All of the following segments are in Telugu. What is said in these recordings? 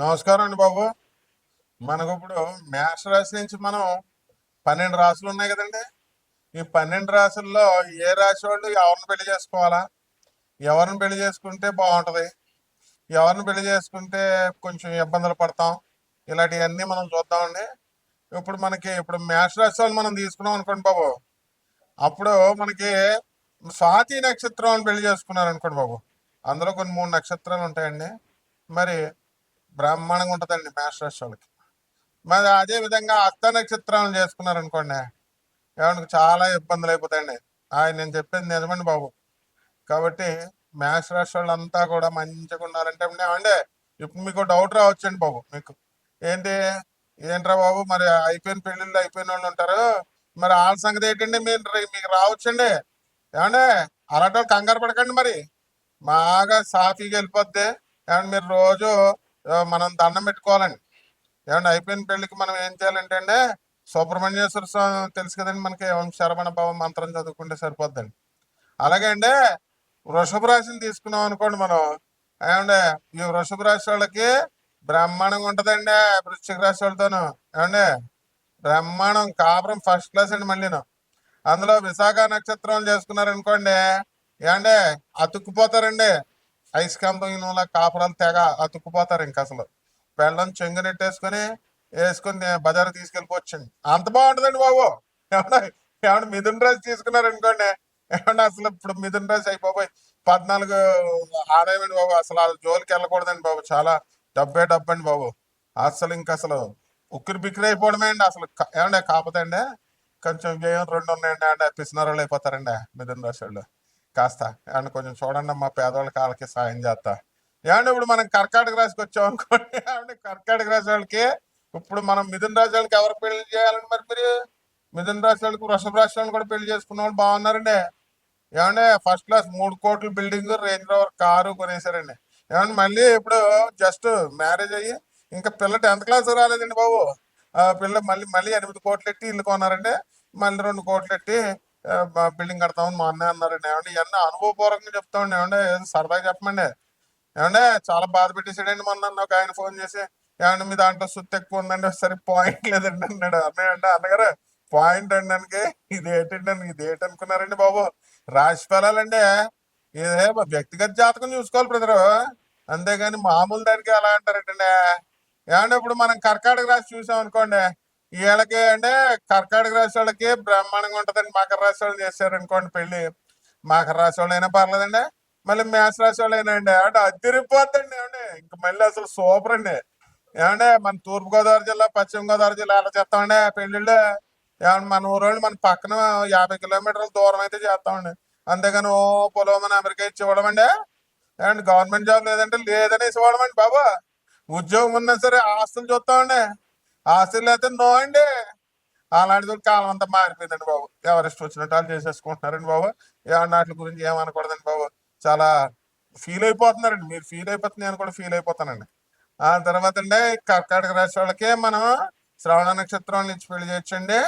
నమస్కారం అండి బాబు. మనకు ఇప్పుడు మేష రాశి నుంచి మనం పన్నెండు రాశులు ఉన్నాయి కదండి. ఈ పన్నెండు రాశుల్లో ఏ రాశి వాళ్ళు ఎవరిని పెళ్ళి చేసుకోవాలా? ఎవరిని పెళ్ళి చేసుకుంటే బాగుంటుంది? ఎవరిని పెళ్ళి చేసుకుంటే కొంచెం ఇబ్బందులు పడతాం? ఇలాంటివన్నీ మనం చూద్దామండి. ఇప్పుడు మనకి ఇప్పుడు మేష రాశి వాళ్ళు మనం తీసుకున్నాం అనుకోండి బాబు. అప్పుడు మనకి స్వాతి నక్షత్రం అని పెళ్ళి చేసుకున్నారు అనుకోండి బాబు. అందులో కొన్ని మూడు నక్షత్రాలు ఉంటాయండి. మరి బ్రహ్మాండంగా ఉంటుందండి మేషరాశి వాళ్ళకి మరి అదే విధంగా అత్త నక్షత్రాలను చేసుకున్నారు అనుకోండి ఏమన్నా చాలా ఇబ్బందులు అయిపోతాయండి. ఆయన నేను చెప్పేది నిజమండి బాబు. కాబట్టి మేషరాశి వాళ్ళంతా కూడా మంచిగా ఉండాలంటే ఏమండి ఇప్పుడు మీకు డౌట్ రావచ్చండి బాబు మీకు. ఏంటి ఏంట్రా బాబు మరి అయిపోయిన పెళ్ళిళ్ళు అయిపోయిన వాళ్ళు ఉంటారు. మరి వాళ్ళ సంగతి ఏంటండి మీరు మీకు రావచ్చండి. ఏమండి అలాంటి వాళ్ళు కంగారు పడకండి మరి. బాగా సాఫీగా వెళ్ళిపోద్ది. ఏమంటే మీరు రోజు మనం దండం పెట్టుకోవాలండి. ఏమంటే అయిపోయిన పెళ్ళికి మనం ఏం చేయాలంటే అండి సుబ్రహ్మణ్యేశ్వర స్వామి తెలుసు కదండి మనకి శరవణ భవ మంత్రం చదువుకుంటే సరిపోద్దండి. అలాగే అండి వృషభ రాశిని తీసుకున్నాం అనుకోండి మనం ఏమండి ఈ వృషభ రాశి వాళ్ళకి బ్రహ్మాండంగా ఉంటదండి వృశ్చిక రాశి వాళ్ళతోనూ. ఏమండి బ్రహ్మాండం కాపురం ఫస్ట్ క్లాస్ అండి మళ్ళీను. అందులో విశాఖ నక్షత్రం చేసుకున్నారనుకోండి ఏమండి అతుక్కుపోతారండి. ఐస్కాంతం ఇనుముల కాపురాలు తెగ అతుక్కుపోతారు ఇంక అసలు. బెల్లం చెంగునెట్టేసుకొని వేసుకొని బజార్ తీసుకెళ్ళిపోవచ్చండి అంత బాగుంటుందండి బాబు. ఏమన్నా ఏమన్నా మిథున్ రాజు తీసుకున్నారు అనుకోండి ఏమన్నా అసలు ఇప్పుడు మిథున్ రాజు అయిపోయి పద్నాలుగు ఆదాయమండి బాబు. అసలు ఆ జోలికి వెళ్ళకూడదండి బాబు. చాలా డబ్బే డబ్బండి బాబు. అసలు ఇంక అసలు ఉక్కిరి బిక్కిరి అయిపోవడమే అండి అసలు. ఏమండి కాకపోతే అండి కొంచెం వ్యయం రెండు ఉన్నాయండి అంటే పిసినారోళ్ళు అయిపోతారండి మిథున్ రాశి వాళ్ళు. కాస్త. ఏమన్నా కొంచెం చూడండి మా పేదవాళ్ళకి వాళ్ళకి సాయం చేస్తా. ఏమంటే ఇప్పుడు మనం కర్కాటక రాశికి వచ్చాం అనుకోండి. ఏమంటే కర్కాటక రాశి వాళ్ళకి ఇప్పుడు మనం మిథున రాశి వాళ్ళకి ఎవరు పెళ్ళి చేయాలండి మరి మీరు? మిథున రాశి వాళ్ళకి వృషభ రాశి వాళ్ళని కూడా పెళ్ళి చేసుకున్న వాళ్ళు బాగున్నారండి. ఏమంటే ఫస్ట్ క్లాస్ మూడు కోట్ల బిల్డింగ్ రేంజ్ రోవర్ కారు కొనేసారండి ఏమంటే మళ్ళీ ఇప్పుడు జస్ట్ మ్యారేజ్ అయ్యి ఇంకా పిల్ల టెన్త్ క్లాస్ రాలేదండి బాబు. ఆ పిల్ల మళ్ళీ మళ్ళీ ఎనిమిది కోట్లు ఎట్టి ఇల్లు కొన్నారండి. మళ్ళీ రెండు కోట్లు ఎట్టి బిల్డింగ్ కడతామని మా అన్నయ్య అన్నారండి ఏమంటే ఇవన్నీ అనుభవపూర్వకంగా చెప్తామండి. ఏమంటే ఏదో సరదాగా చెప్పమండి. ఏమంటే చాలా బాధ పెట్టేసాడండి మొన్న ఒక ఆయన ఫోన్ చేసి ఏమంటే మీ దాంట్లో సుత్తి ఎక్కువ ఉందండి. సరే పాయింట్ లేదండి అన్నాడు. అన్నయ్య అన్నగారు పాయింట్ అండి ఇది ఏంటండి అని ఇది ఏంటనుకున్నారండి బాబు? రాశి ఫలాలండి. ఇదే వ్యక్తిగత జాతకం చూసుకోవాలి బ్రదరు. అంతేగాని మామూలు దానికి ఎలా అంటారంటే ఏమంటే ఇప్పుడు మనం కర్కాటక రాశి చూసాం అనుకోండి వీళ్ళకి అంటే కర్కాటక రాశి వాళ్ళకి బ్రహ్మాండంగా ఉంటుందండి మకర రాశి వాళ్ళు చేశారు అనుకోండి పెళ్ళి మకర రాశి వాళ్ళు అయినా పర్లేదండి. మళ్ళీ మేష రాశి వాళ్ళు అయినా అండి. అంటే అదిరిపోద్దండి. ఏమండి? ఇంక మళ్ళీ అసలు సూపర్ అండి. ఏమంటే మన తూర్పు గోదావరి జిల్లా పశ్చిమ గోదావరి జిల్లా ఎలా చేస్తామండి? పెళ్ళిళ్ళు. ఏమన్నా మన ఊరోళ్ళు మన పక్కన యాభై కిలోమీటర్ల దూరం అయితే చేస్తామండి. అంతేగాని ఓ పొలం అమెరికా ఇచ్చి ఇవ్వడమండి. ఏమండి? గవర్నమెంట్ జాబ్ లేదంటే లేదని ఇవ్వడమండి బాబా. ఉద్యోగం ఉన్నా సరే ఆస్తులు చూస్తామండి. ఆస్తులు అయితే నో అండి. అలాంటిది కాలం అంతా మారిపోయిందండి బాబు. ఎవరెస్ట్ వచ్చినట్టు వాళ్ళు చేసేసుకుంటున్నారండి బాబు. ఏమన్నా వాటి గురించి ఏమనకూడదండి బాబు. చాలా ఫీల్ అయిపోతున్నారండి. మీరు ఫీల్ అయిపోతుంది నేను కూడా ఫీల్ అయిపోతానండి. ఆ తర్వాత అండి కర్కాటక రాశి వాళ్ళకి మనం శ్రవణ నక్షత్రం నుంచి పెళ్ళి చేయొచ్చండి.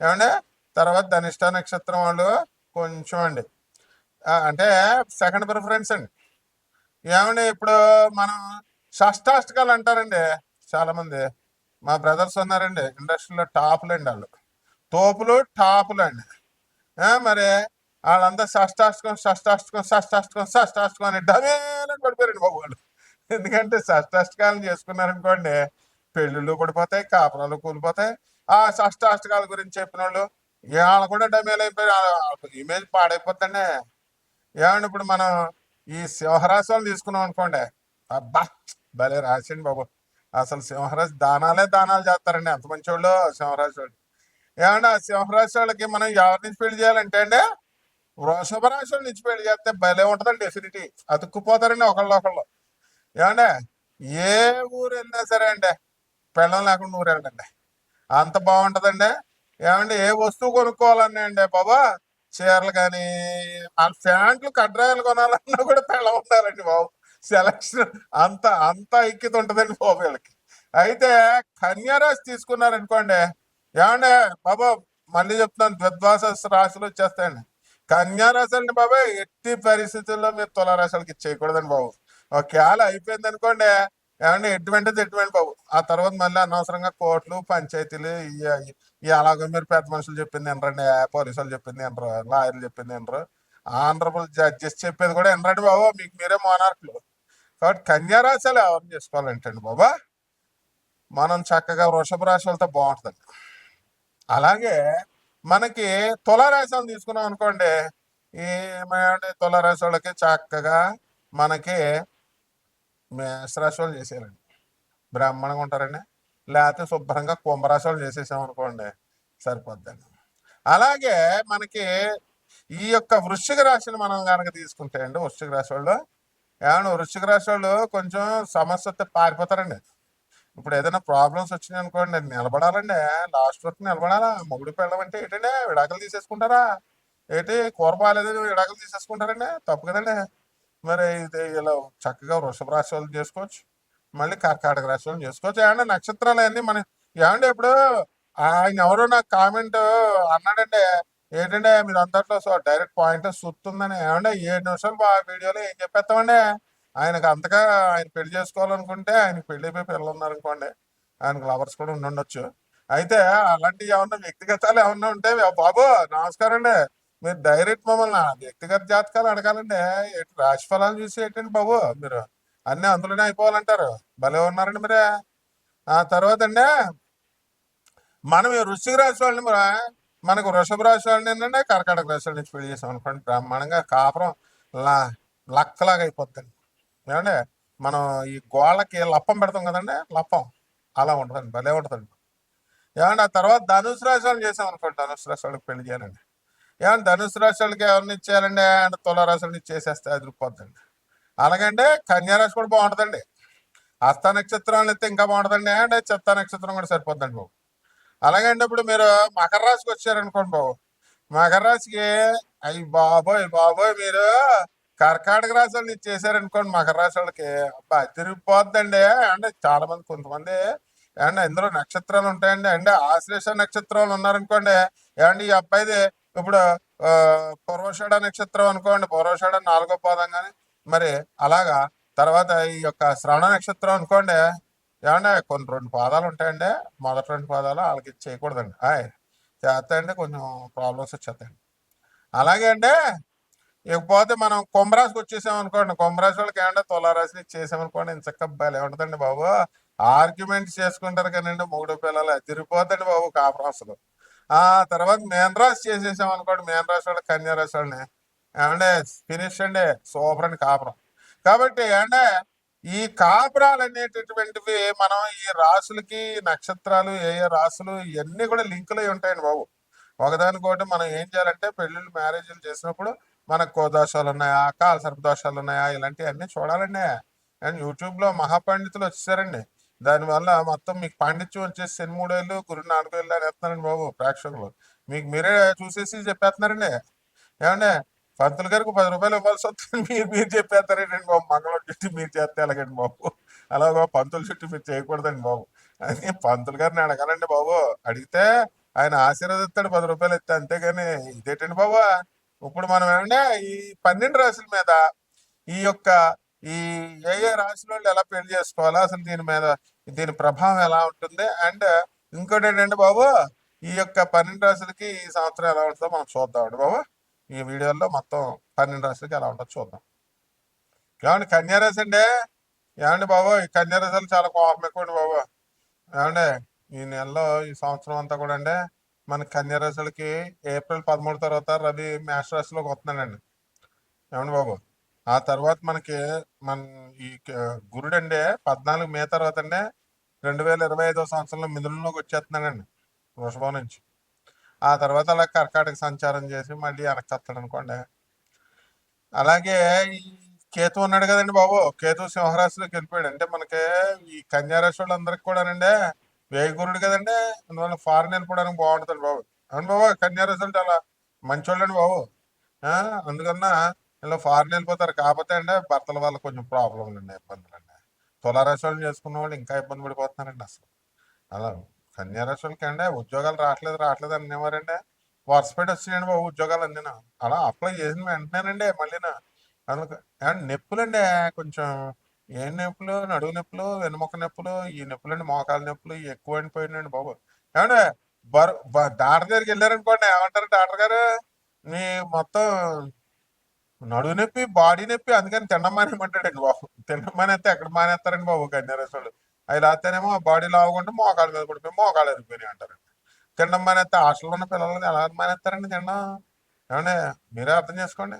ఏమండి? తర్వాత ధనిష్ట నక్షత్రం వాళ్ళు కొంచెం అండి. అంటే సెకండ్ ప్రిఫరెన్స్ అండి. ఏమండి? ఇప్పుడు మనం షష్టాష్టకాలు అంటారండి చాలా మంది మా బ్రదర్స్ ఉన్నారండి ఇండస్ట్రీలో టాపులు అండి వాళ్ళు. తోపులు టాపులు అండి మరి వాళ్ళంతా షష్టాష్టకం షష్టాష్టకం షష్టాష్టకం షష్టాష్టకం అని డమేలని పడిపోయారండి బాబు వాళ్ళు. ఎందుకంటే షష్టాష్టకాలను చేసుకున్నారనుకోండి పెళ్ళిళ్ళు పడిపోతాయి కాపురాలు కూలిపోతాయి. ఆ షష్టాష్టకాల గురించి చెప్పిన వాళ్ళు వాళ్ళు కూడా డమేలు అయిపోయారు ఇమేజ్ పాడైపోతుందండి. ఏమండి ఇప్పుడు మనం ఈ సింహరాశి తీసుకున్నాం అనుకోండి అబ్బా భలే రాసిండి బాబు. అసలు సింహరాశి దానాలే దానాలు చేస్తారండి. ఎంత మంచి వాళ్ళు సింహరాశి వాళ్ళు. ఏమండి ఆ సింహరాశి వాళ్ళకి మనం ఎవరి నుంచి పెళ్ళి చేయాలంటే అండి వృషభ రాశి వాళ్ళ నుంచి పెళ్ళి చేస్తే భలే ఉంటుందండి డెఫినిటీ అతుక్కుపోతారండి ఒకళ్ళు ఒకళ్ళు. ఏమండి ఏ ఊరు వెళ్ళినా సరే అండి పెళ్ళం లేకుండా ఊరు వెళ్ళండి అంత బాగుంటదండి. ఏమండి ఏ వస్తువు కొనుక్కోవాలన్నాయండి బాబా చీరలు కానీ ఆ ప్యాంట్లు కడ్రాయలు కొనాలన్నా కూడా పెళ్ళం ఉండాలండి బాబు. సెలక్షన్ అంత అంత ఐక్యత ఉంటదండి బాబు వీళ్ళకి. అయితే కన్యారాశి తీసుకున్నారనుకోండి ఏమండి బాబా మళ్ళీ చెప్తున్నాను ద్విద్వాస రాశులు వచ్చేస్తాయండి. కన్యారాశి అండి బాబాయ్ ఎట్టి పరిస్థితుల్లో మీరు తులారాశులకి ఇచ్చేయకూడదండి బాబు. ఒకవేళ అయిపోయింది అనుకోండి ఏమండి ఎటువంటిది ఎటువంటి బాబు? ఆ తర్వాత మళ్ళీ అనవసరంగా కోర్టులు పంచాయతీలు ఈ- అలాగే మీరు పెద్ద మనుషులు చెప్పింది వినరండి పోలీసు వాళ్ళు చెప్పింది వినరు లాయర్లు చెప్పింది వినరు. ఆనరబుల్ జడ్జెస్ చెప్పేది కూడా వినరండి బాబు మీకు మీరే మోనార్కులు కాబట్టి కన్యారాశాలు ఎవరు చేసుకోవాలంటండి బాబా. మనం చక్కగా వృషభ రాశులతో బాగుంటుంది అలాగే మనకి తులారాశాలు తీసుకున్నాం అనుకోండి ఏమంటే తులారాశి వాళ్ళకి చక్కగా మనకి మేషరాశులు చేసేయాలండి. బ్రాహ్మణంగా ఉంటారండి లేకపోతే శుభ్రంగా కుంభరాశులు వాళ్ళు చేసేసాం అనుకోండి సరిపోద్దండి. అలాగే మనకి ఈ యొక్క వృశ్చిక రాశిని మనం కనుక తీసుకుంటే అండి వృశ్చిక రాశి వాళ్ళు ఏమన్నా వృశ్చిక రాశి వాళ్ళు కొంచెం సమస్య వస్తే పారిపోతారండి. ఇప్పుడు ఏదైనా ప్రాబ్లమ్స్ వచ్చినాయి అనుకోండి నిలబడాలండి. లాస్ట్ వరకు నిలబడాలా? మొగుడు పెళ్ళం అంటే విడాకలు విడాకులు తీసేసుకుంటారా? ఏంటి? కూర బాగాలేదు విడాకులు తీసేసుకుంటారండి? తప్పు కదండి. మరి ఇది ఇలా చక్కగా వృషభ రాశి వాళ్ళు చేసుకోవచ్చు. మళ్ళీ కర్కాటక రాశి వాళ్ళు చేసుకోవచ్చు. ఏమంటే నక్షత్రాలు అన్నీ మన ఏమంటే ఇప్పుడు ఆయన ఎవరో నాకు కామెంట్ అన్నాడంటే ఏంటంటే మీరు అంతట్లో సో డైరెక్ట్ పాయింట్ సుత్తుందని ఏమంటే ఏడు నిమిషాలు బా వీడియోలో ఏం చెప్పేస్తామండి? ఆయనకు అంతగా ఆయన పెళ్ళి చేసుకోవాలనుకుంటే ఆయనకి పెళ్ళి అయిపోయి పిల్లలు ఉన్నారనుకోండి ఆయనకు లవర్స్ కూడా ఉండి ఉండొచ్చు. అయితే అలాంటివి ఏమన్నా వ్యక్తిగతాలు ఏమన్నా ఉంటే బాబు నమస్కారం అండి. మీరు డైరెక్ట్ మమ్మల్ని వ్యక్తిగత జాతకాలు అడగాలండి. ఎటు రాశి ఫలాలు చూసి ఏంటండి బాబు మీరు? అన్నీ అందులోనే అయిపోవాలంటారు. భలే ఉన్నారండి మీరే. ఆ తర్వాత అండి మనం రుచికి వృశ్చిక రాశి వాళ్ళని మరి మనకు వృషభ రాశి వాళ్ళని ఏంటంటే కర్కాటక రాశి నుంచి పెళ్ళి చేసాం అనుకోండి బ్రహ్మాండంగా కాపురం లా లక్కలాగా అయిపోతుంది ఏమంటే మనం ఈ గోళ్ళకి లప్పం పెడతాం కదండి లప్పం అలా ఉంటుందండి భలే ఉంటుందండి. ఏమంటే ఆ తర్వాత ధనుసు రాశి వాళ్ళని చేసాం అనుకోండి ధనుసు రాశి వాళ్ళకి పెళ్ళి చేయాలండి. ఏమంటే ధనుసు రాశి వాళ్ళకి ఎవరిని ఇచ్చేయాలండి అంటే తులారాశి వాళ్ళని ఇచ్చేసేస్తే అది రూపోద్దండి అలాగంటే కన్యారాశి కూడా బాగుంటుందండి. హస్త నక్షత్రం అయితే ఇంకా బాగుంటుందండి అంటే చెత్త నక్షత్రం కూడా సరిపోద్దండి బాబు. అలాగే ఇప్పుడు మీరు మకర రాశికి వచ్చారనుకోండి బాబు. మకర రాశికి అయ్యి బాబోయ్ బాబోయ్ మీరు కర్కాటక రాశి వాళ్ళు చేశారనుకోండి మకర రాశి వాళ్ళకి. అబ్బా తిరిగిపోద్దండి. అంటే చాలా మంది కొంతమంది ఏమండి ఇందులో నక్షత్రాలు ఉంటాయండి. అంటే ఆశ్లేష నక్షత్రాలు ఉన్నారనుకోండి. ఏమండి ఈ అబ్బాయిది ఇప్పుడు పూర్వషాఢ నక్షత్రం అనుకోండి. పూర్వషాఢ నాలుగో పాదం కానీ మరి అలాగా తర్వాత ఈ యొక్క శ్రవణ నక్షత్రం అనుకోండి. ఏమంటే కొన్ని రెండు పాదాలు ఉంటాయండి. మొదటి రెండు పాదాలు వాళ్ళకి చేయకూడదండి. ఆయ్ చేస్తాయండి కొంచెం ప్రాబ్లమ్స్ వచ్చేస్తాయండి. అలాగే అండి ఇకపోతే మనం కుంభరాశికి వచ్చేసాం అనుకోండి. కుంభరాశి వాళ్ళకి ఏమంటే తులారాశిని చేసామనుకోండి ఇంత చక్క ఉంటుందండి బాబు. ఆర్గ్యుమెంట్స్ చేసుకుంటారు కానండి మూడు పిల్లలు తిరిగిపోతండి బాబు కాపురాసులు ఆ తర్వాత మేనరాశి చేసేసాం అనుకోండి మేన్ వాళ్ళు వాళ్ళకి వాళ్ళని. ఏమంటే ఫినిష్ అండి సూపర్ అండి కాపురం. కాబట్టి అంటే ఈ కాపురాలు అనేటటువంటివి మనం ఈ రాసులకి నక్షత్రాలు ఏ ఏ రాసులు ఇవన్నీ కూడా లింకులు అయి ఉంటాయండి బాబు. ఒకదానికొకటి మనం ఏం చేయాలంటే పెళ్ళిళ్ళు మ్యారేజ్లు చేసినప్పుడు మనకు కోదోషాలు ఉన్నాయా కాల దోషాలు ఉన్నాయా ఇలాంటివన్నీ చూడాలండి. అండ్ యూట్యూబ్లో మహాపండితులు వచ్చేసారండి. దానివల్ల మొత్తం మీకు పాండిత్యం వచ్చేసి శని మూడేళ్ళు గురు నాలుగేళ్ళు అని వేస్తున్నారండి బాబు ప్రేక్షకులు. మీకు మీరే చూసేసి చెప్పేస్తున్నారండి. ఏమండి? పంతులు గారికి పది రూపాయలు ఇవ్వాల్సి వస్తుంది. మీరు మీరు చెప్పేస్తారేంటండి బాబు? మంగళం చుట్టూ మీరు చేస్తే ఎలాగండి బాబు? అలా బాబు పంతుల చుట్టూ మీరు చేయకూడదండి బాబు. అని పంతులు గారిని అడగాలండి బాబు. అడిగితే ఆయన ఆశీర్వదిస్తాడు పది రూపాయలు ఇస్తే అంతేగాని ఇదేంటండి బాబు? ఇప్పుడు మనం ఏమంటే ఈ పన్నెండు రాశుల మీద ఈ యొక్క ఈ ఏ ఏ రాశుల వాళ్ళు ఎలా పెళ్ళి చేసుకోవాలా అసలు దీని మీద దీని ప్రభావం ఎలా ఉంటుంది? అండ్ ఇంకోటి ఏంటంటే బాబు ఈ యొక్క పన్నెండు రాశులకి ఈ సంవత్సరం ఎలా ఉంటుందో మనం చూద్దామండి బాబు. ఈ వీడియోలో మొత్తం పన్నెండు రాశులకి ఎలా ఉంటుందో చూద్దాం. ఏమండి కన్యారాశి అండి? ఏమండి బాబు ఈ కన్యారాశులు చాలా కోపం ఎక్కువండి బాబు. ఏమండి ఈ నెలలో ఈ సంవత్సరం అంతా కూడా అండి మన కన్యారాశులకి ఏప్రిల్ పదమూడు తర్వాత రవి మేష రాశిలోకి వస్తున్నాడండి. ఏమండి బాబు ఆ తర్వాత మనకి మన ఈ గురుడు అండి పద్నాలుగు మే తర్వాత అండి రెండు వేల ఇరవై ఐదో సంవత్సరంలో మిథునంలోకి వచ్చేస్తున్నాడండి వృషభం నుంచి. ఆ తర్వాత అలా కర్కాటక సంచారం చేసి మళ్ళీ వెనక్కి అనుకోండి. అలాగే ఈ కేతు ఉన్నాడు కదండి బాబు. కేతు సింహరాశిలోకి వెళ్ళిపోయాడు. అంటే మనకి ఈ కన్యారాశి వాళ్ళందరికి కూడానండి వేగురుడు కదండి. అందువల్ల ఫారెన్ వెళ్ళిపోవడానికి బాగుంటుంది బాబు. అవును బాబు కన్యారాశి వాళ్ళు చాలా మంచోళ్ళండి బాబు. అందుకన్నా ఇలా ఫారెన్ వెళ్ళిపోతారు. కాకపోతే అండి భర్తల వల్ల కొంచెం ప్రాబ్లం అండి ఇబ్బందులు అండి. తులారాశి వాళ్ళు చేసుకున్న వాళ్ళు ఇంకా ఇబ్బంది పడిపోతున్నారండి అసలు. అలా కన్యారాశులకి అండి ఉద్యోగాలు రావట్లేదు రావట్లేదు అనేవారండి వర్షపేట వచ్చినాయండి బాబు ఉద్యోగాలు అందిన అలా అప్లై చేసిన వెంటనేనండి మళ్ళీ అందుకు నొప్పులండి కొంచెం ఏం నొప్పులు నడువు నొప్పులు వెనుమొక్క నొప్పులు ఈ నొప్పులండి మోకాల నొప్పులు ఎక్కువ అయిపోయినాయండి బాబు. ఏమండి బరు బ- డాక్టర్ దగ్గరికి వెళ్ళారనుకోండి ఏమంటారు డాక్టర్ గారు? మీ మొత్తం నడువు నొప్పి బాడీ నొప్పి అందుకని తినడం మానేయమంటాడండి బాబు. తినడం మానేస్తే ఎక్కడ మానేస్తారండి బాబు కన్యారసులు అవి లాస్తేనేమో బాడీ లావుకుంటే మోకాళ్ళ మీద పడిపోయి మోకాళ్ళు ఎరిగిపోయినాయి అంటారండి తినడం మానేస్తే హాస్టల్లో ఉన్న పిల్లల్ని ఎలా మానేస్తారండి తినడం? ఏమండి మీరే అర్థం చేసుకోండి.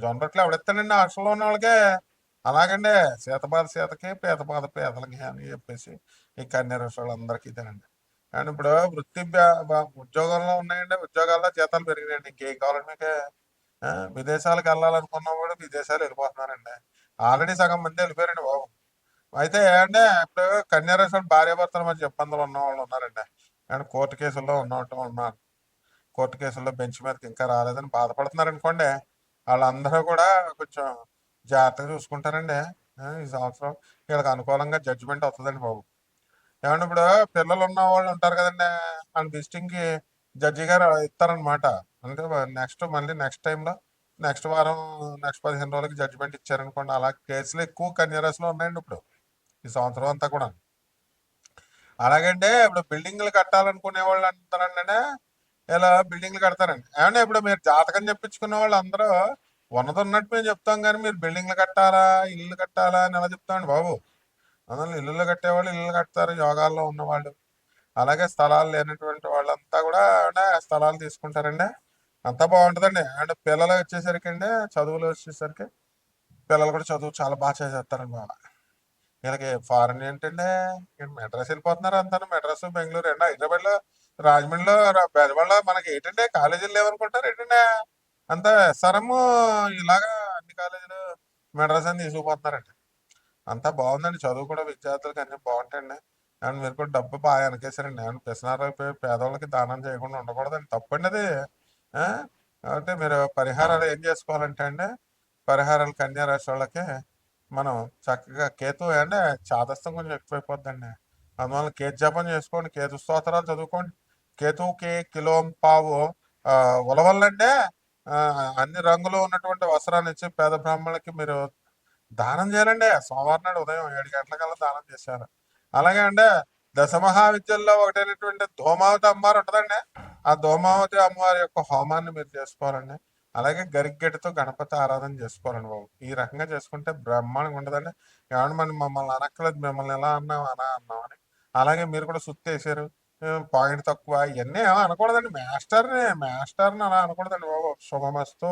జొన్న రొట్టెలు ఎవడెత్తాడండి హాస్టల్లో ఉన్న వాళ్ళకే? అలాగండి సీతబాధ సీతకి పీతబాధ పేదలకి అని చెప్పేసి ఈ కన్యారసులు అందరికీ తినండి. అండ్ ఇప్పుడు వృత్తి బ్యా- బా- ఉద్యోగంలో ఉన్నాయండి ఉద్యోగాల్లో జీతాలు పెరిగినాయండి. ఇంకేం కావాలండి మీకు? విదేశాలకు వెళ్ళాలనుకున్న కూడా విదేశాలు వెళ్ళిపోతున్నారండి. ఆల్రెడీ సగం మంది వెళ్ళిపోయారండి బాబు. అయితే అంటే ఇప్పుడు కన్యారాశి భార్య భర్తల మధ్య ఇబ్బందులు ఉన్న వాళ్ళు ఉన్నారండి. అండ్ కోర్టు కేసుల్లో ఉన్నట్టు ఉన్నారు కోర్టు కేసుల్లో బెంచ్ మీదకి ఇంకా రాలేదని బాధపడుతున్నారు అనుకోండి వాళ్ళందరూ కూడా కొంచెం జాగ్రత్తగా చూసుకుంటారండి. ఈ సంవత్సరం వీళ్ళకి అనుకూలంగా జడ్జిమెంట్ వస్తుందండి బాబు. ఏమంటే ఇప్పుడు పిల్లలు ఉన్న వాళ్ళు ఉంటారు కదండి వాళ్ళ విజిటింగ్కి జడ్జి గారు ఇస్తారనమాట అంటే నెక్స్ట్ మళ్ళీ నెక్స్ట్ టైంలో నెక్స్ట్ వారం నెక్స్ట్ పదిహేను రోజులకి జడ్జిమెంట్ ఇచ్చారనుకోండి అలా కేసులు ఎక్కువ కన్యరస్లో ఉన్నాయండి ఇప్పుడు. ఈ సంవత్సరం అంతా కూడా అలాగంటే ఇప్పుడు బిల్డింగ్లు కట్టాలనుకునే వాళ్ళు అంటారండి ఇలా బిల్డింగ్లు కడతారండి. ఏమన్నా ఇప్పుడు మీరు జాతకం చెప్పించుకున్న వాళ్ళు అందరూ ఉన్నది ఉన్నట్టు మేము చెప్తాం కానీ మీరు బిల్డింగ్లు కట్టాలా ఇల్లు కట్టాలా అని ఎలా చెప్తామండి బాబు? అందులో ఇల్లులు కట్టేవాళ్ళు ఇల్లు కడతారు యోగాల్లో ఉన్నవాళ్ళు. అలాగే స్థలాలు లేనటువంటి వాళ్ళంతా కూడా అంటే స్థలాలు తీసుకుంటారండి. అంతా బాగుంటుందండి. అండ్ పిల్లలు వచ్చేసరికి అండి చదువులు వచ్చేసరికి పిల్లలు కూడా చదువు చాలా బాగా చేసేస్తారండి బాగా. వీళ్ళకి ఫారెన్ ఏంటంటే మెడ్రస్ మెడ్రాస్ వెళ్ళిపోతున్నారు అంతా మెడ్రాస్ బెంగళూరు అండి హైదరాబాద్లో రాజమండ్రిలో రా- బెజవాడలో మనకి ఏంటంటే కాలేజీలు లేవనుకుంటారు ఏంటంటే అంత ఎస్ఆర్ఎం ఇలాగా అన్ని కాలేజీలు మెడ్రాస్ అని తీసుకుపోతున్నారండి. అంతా బాగుందండి. చదువు కూడా విద్యార్థులకు అన్ని బాగుంటాయండి. అండ్ మీరు కూడా డబ్బు బాగా వెనకేశారండి అండ్ పిసినారు పేదవాళ్ళకి దానం చేయకుండా ఉండకూడదండి. తప్పండి అది. కాబట్టి మీరు పరిహారాలు ఏం చేసుకోవాలంటే అండి పరిహారాలు కన్యా రాశి వాళ్ళకి మనం చక్కగా కేతు అంటే చాదస్తం కొంచెం ఎక్కువైపోద్దండి. అందువల్ల కేతు జపం చేసుకోండి కేతు స్తోత్రాలు చదువుకోండి. కేతువుకి కిలో పావు ఉలవల్లంటే అన్ని రంగులు ఉన్నటువంటి వస్త్రాన్ని ఇచ్చి పేద బ్రాహ్మణులకి మీరు దానం చేయాలండి. సోమవారం నాడు ఉదయం ఏడు గంటలకల్లా దానం చేశారు. అలాగే అండి దశమహావిద్యల్లో ఒకటైనటువంటి ధూమావతి అమ్మవారు ఉంటుందండి. ఆ ధూమావతి అమ్మవారి యొక్క హోమాన్ని మీరు చేసుకోవాలండి. అలాగే గరిగ్గడితో గణపతి ఆరాధన చేసుకోవాలండి బాబు. ఈ రకంగా చేసుకుంటే బ్రహ్మాండంగా ఉండదండి ఏమన్నా మనం మమ్మల్ని అనక్కలేదు మిమ్మల్ని ఎలా అన్నాం అలా అని. అలాగే మీరు కూడా సుత్తి వేసారు. పాయింట్ తక్కువ. ఇవన్నీ ఏమో అనకూడదండి. మాస్టర్ని మాస్టర్ని అలా అనకూడదండి బాబు. శుభమస్తు.